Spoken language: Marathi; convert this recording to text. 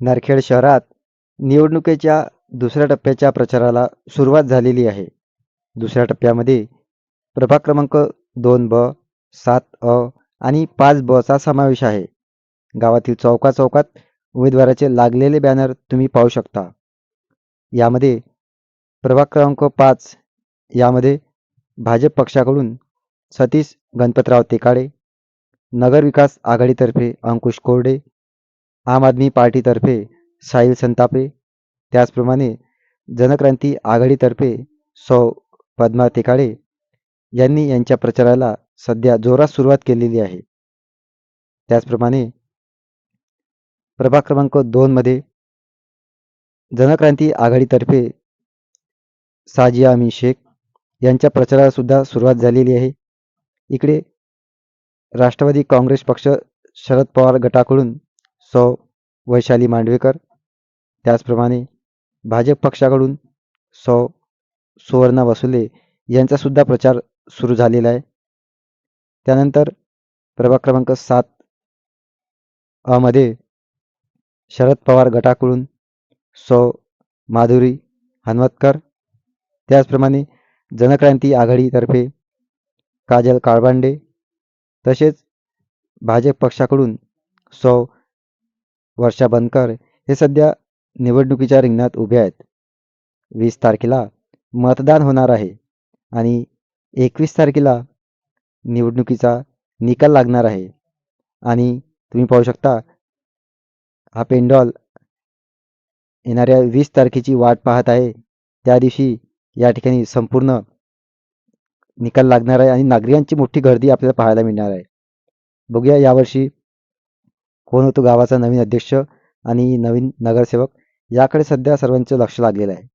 नरखेड शहरात निवडणुकीच्या दुसऱ्या टप्प्याच्या प्रचाराला सुरुवात झालेली आहे. दुसऱ्या टप्प्यामध्ये प्रभाग क्रमांक दोन ब सात अ आणि पाच बचा समावेश आहे. गावातील चौका चौकात उमेदवाराचे लागलेले बॅनर तुम्ही पाहू शकता. यामध्ये प्रभाग क्रमांक पाच यामध्ये भाजप पक्षाकडून सतीश गणपतराव तेकाडे नगर विकास आघाडीतर्फे अंकुश कोरडे आम आदमी पार्टीतर्फे साहिल संतापे. त्याचप्रमाणे जनक्रांती आघाडीतर्फे सौ पद्मा तेकाळे यांनी यांच्या प्रचाराला सध्या जोरात सुरुवात केलेली आहे. त्याचप्रमाणे प्रभाग क्रमांक दोनमध्ये जनक्रांती आघाडीतर्फे साजिया अमी शेख यांच्या प्रचाराला सुद्धा सुरुवात झालेली आहे. इकडे राष्ट्रवादी काँग्रेस पक्ष शरद पवार गटाकडून सौ वैशाली मांडवेकर. त्याचप्रमाणे भाजप पक्षाकडून सौ सुवर्णा वसुले यांचा सुद्धा प्रचार सुरू झालेला आहे. त्यानंतर प्रभाग क्रमांक सात अमध्ये शरद पवार गटाकडून सौ माधुरी हनवतकर. त्याचप्रमाणे जनक्रांती आघाडीतर्फे काजल काळबांडे. तसेच भाजप पक्षाकडून सौ वर्षा बनकर हे सध्या निवडणुकीच्या रिंगणात उभे आहेत. वीस तारखेला मतदान होणार आहे आणि एकवीस तारखेला निवडणुकीचा निकाल लागणार आहे. आणि तुम्ही पाहू शकता हा पेंडॉल येणाऱ्या वीस तारखेची वाट पाहत आहे. त्या दिवशी या ठिकाणी संपूर्ण निकाल लागणार आहे आणि नागरिकांची मोठी गर्दी आपल्याला पाहायला मिळणार आहे. बघूया यावर्षी कोण होतो गावाचा नवीन अध्यक्ष आणि नवीन नगरसेवक? याकडे सध्या सर्वांचं लक्ष लागलेलं आहे.